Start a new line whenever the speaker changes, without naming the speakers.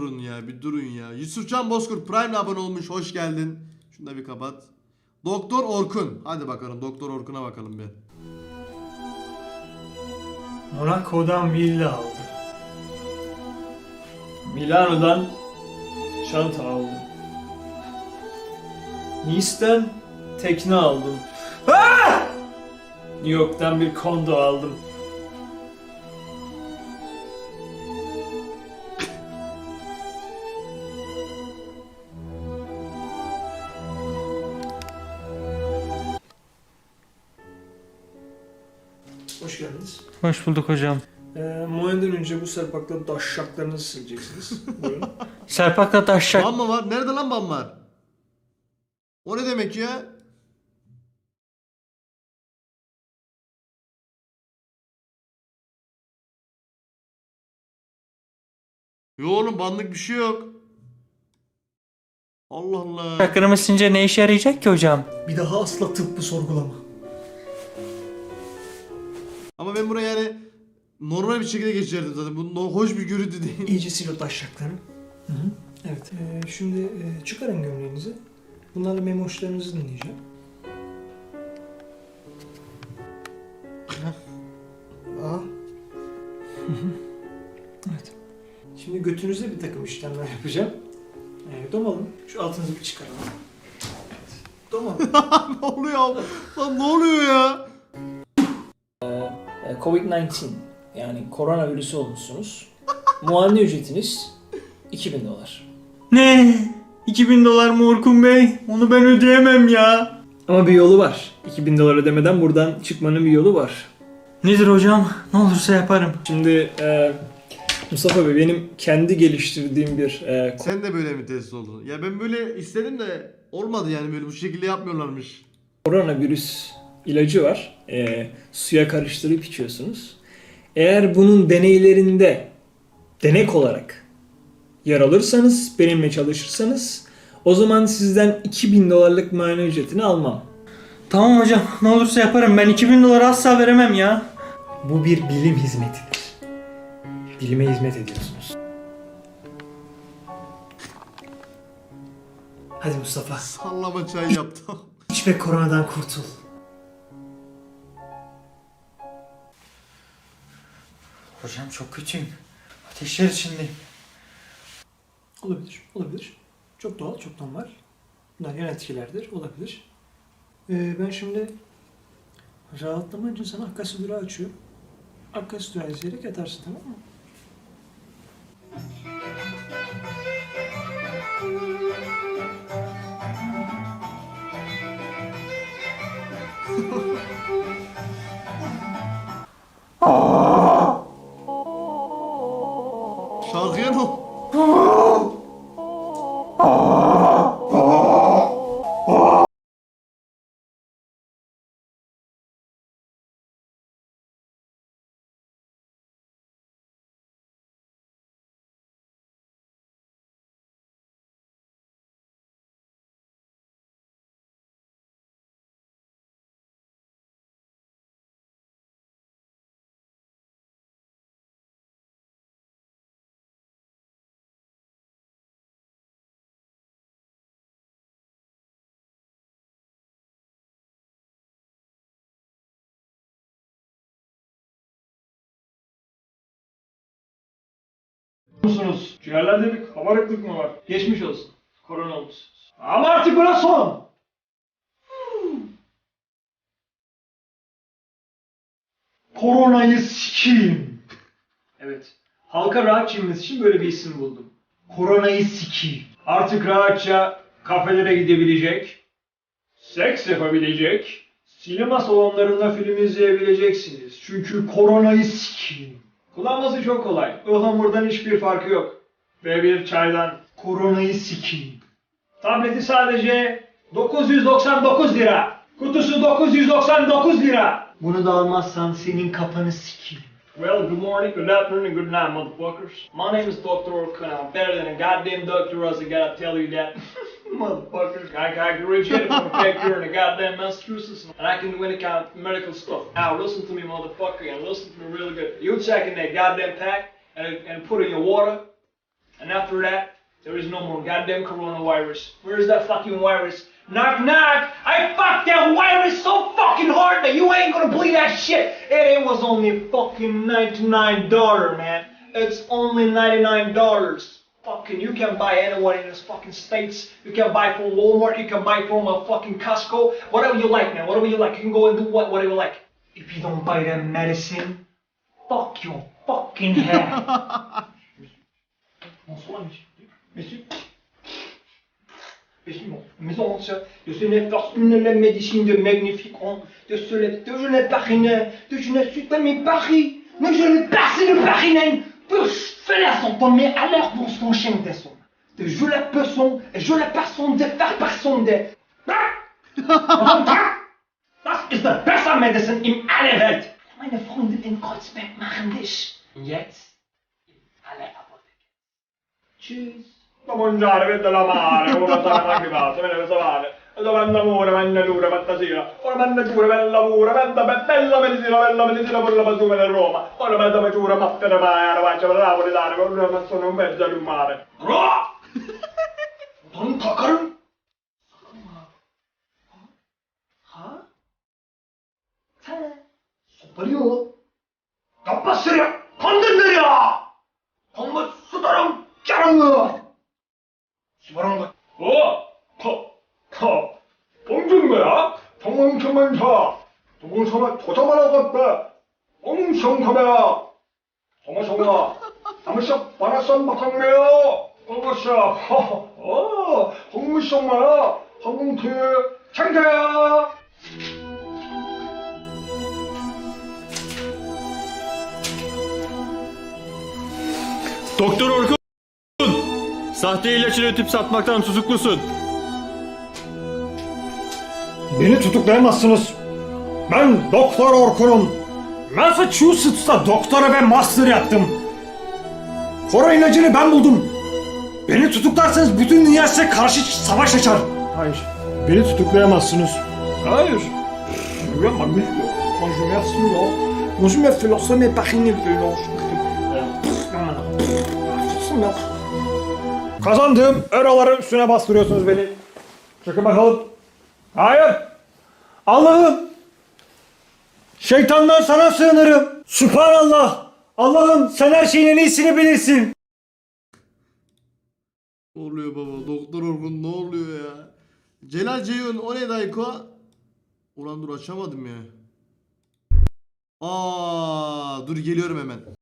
durun ya bir durun ya. Yusufcan Bozkurt Prime abone olmuş hoş geldin. Şunu da bir kapat. Doktor Orkun. Hadi bakalım Doktor Orkun'a bakalım bir.
Monaco'dan villa aldım.
Milano'dan çanta aldım. Nice'den tekne aldım. New York'tan bir kondo aldım.
Hoş geldiniz.
Hoş bulduk hocam.
Ee, muayeneden önce bu serpakla daşşaklarınızı sileceksiniz. Buyurun.
Serpakla taşacak.
Bam mı var? Nerede lan bam var? O ne demek ya? Yo oğlum banlık bir şey yok. Allah Allah.
Çakırımı silince ne işe yarayacak ki hocam?
Bir daha asla tıbbı sorgulama.
Ama ben buraya yani normal bir şekilde geçerdim zaten. Bu no- hoş bir görüntü değil.
İyice sil o daşşaklarını. Hı hı. Evet. Ee, şimdi e, çıkarın gömleğinizi. Bunlarla memoşlarınızı dinleyeceğim. Aa. evet. Şimdi götünüzde bir takım işlemler yapacağım. Ee, domalım. Şu altınızı bir çıkaralım. Evet. Domalım.
ne oluyor abi? Lan ne oluyor ya?
Ee, Covid-19 yani koronavirüsü olmuşsunuz. Muayene ücretiniz 2000 dolar.
Ne? 2000 dolar mı Orkun Bey? Onu ben ödeyemem ya.
Ama bir yolu var. 2000 dolar ödemeden buradan çıkmanın bir yolu var.
Nedir hocam? Ne olursa yaparım.
Şimdi e, Mustafa Bey benim kendi geliştirdiğim bir e,
Sen de böyle mi test oldun? Ya ben böyle istedim de olmadı yani böyle bu şekilde yapmıyorlarmış.
koronavirüs ilacı var. E, suya karıştırıp içiyorsunuz. Eğer bunun deneylerinde denek olarak yer alırsanız, benimle çalışırsanız o zaman sizden 2000 dolarlık muayene ücretini almam.
Tamam hocam. Ne olursa yaparım. Ben 2000 dolar asla veremem ya.
Bu bir bilim hizmetidir. Bilime hizmet ediyorsunuz. Hadi Mustafa.
Sallama çay yaptım.
İç ve koronadan kurtul.
Hocam çok kötüyüm. Ateşler içindeyim.
Olabilir, olabilir. Çok doğal, çok normal. Bunlar yan etkilerdir, olabilir. Ee, ben şimdi rahatlaman için sana akasya durağı açıyorum. Akasya durağı izleyerek yatarsın tamam mı?
Şarkıya ne
musunuz? Ciğerlerde bir kabarıklık mı var? Geçmiş olsun. Korona olmuşsunuz. Ama artık buna son. Koronayı sikeyim. Evet. Halka rahat çinmesi için böyle bir isim buldum. Koronayı sikeyim. Artık rahatça kafelere gidebilecek, seks yapabilecek, sinema salonlarında film izleyebileceksiniz. Çünkü koronayı sikeyim. Kullanması çok kolay. Ihlamurdan hiçbir farkı yok. Ve bir çaydan koronayı sikeyim. Tableti sadece 999 lira. Kutusu 999 lira. Bunu da almazsan senin kafanı sikeyim. Well, good morning, good afternoon, good night, motherfuckers. My name is Dr. Orkun. I'm better than a goddamn doctor, else I gotta tell you that. motherfuckers, I, can originate from a factory in the goddamn Massachusetts, and I can do any kind of medical stuff. Now, listen to me, motherfucker, and listen to me really good. You check in that goddamn pack and, and put in your water, And after that, there is no more goddamn coronavirus. Where's that fucking virus? Knock knock! I fucked that virus so fucking hard that you ain't gonna believe that shit! And it was only fucking $99, man. It's only $99. Fucking, you can buy anywhere in this fucking states. You can buy from Walmart, you can buy from a fucking Costco. Whatever you like, man. Whatever you like. You can go and do what, whatever you like. If you don't buy that medicine, fuck your fucking head. Bonsoir, monsieur. Monsieur. Monsieur, maison, monsieur, de ce n'est une la médecine de magnifique rond, de ce lait, de je n'ai pas rien, de je ne suis pas mes paris, mais je pas le parinen, de fais Förfölja de är alla brottskonkännta som. De jula person, jula person, de far person, de... Das ist the beste medicine in aller Welt. Meine Freunde in Kreuzberg machen dich jetzt in alle Apotheken. Tschüss. Buongiorno, vedo la mare, come sta la macchina, se me ne vado male. vanno amore, vanno cura, vanno ora vanno pure, per lavoro, vanno bella medicina, bella medicina per la passione di Roma, ora vanno per cura, ma per mare, eh, faccio per lavoro, dare, per una persona in mezzo al mare. Non toccare! Superiore? Kappa seria! Kandın? 성문사 동공서마 도저만하고 없다. 엄성섭이야 어머성아 남시업 바라선 박항매야 어머시업 어 홍문시엄마야 항공태 창자야.
Doktor Orkun! Sahte ilaç üretip satmaktan tutuklusun.
Beni tutuklayamazsınız. Ben Doktor Orkun'um. Massachusetts'ta doktora ve master yaptım. Koro ilacını ben buldum. Beni tutuklarsanız bütün dünya size karşı savaş açar. Hayır. Beni tutuklayamazsınız. Hayır. Bonjour, me fait lancer mes parines Kazandım. Oraları üstüne bastırıyorsunuz beni. Çakın bakalım. Hayır. Allah'ım. Şeytandan sana sığınırım. Sübhanallah. Allah'ım sen her şeyin en iyisini bilirsin.
Ne oluyor baba? Doktor Orkun ne oluyor ya? Celal Ceyhun o ne dayko? Ulan dur açamadım ya. Aa dur geliyorum hemen.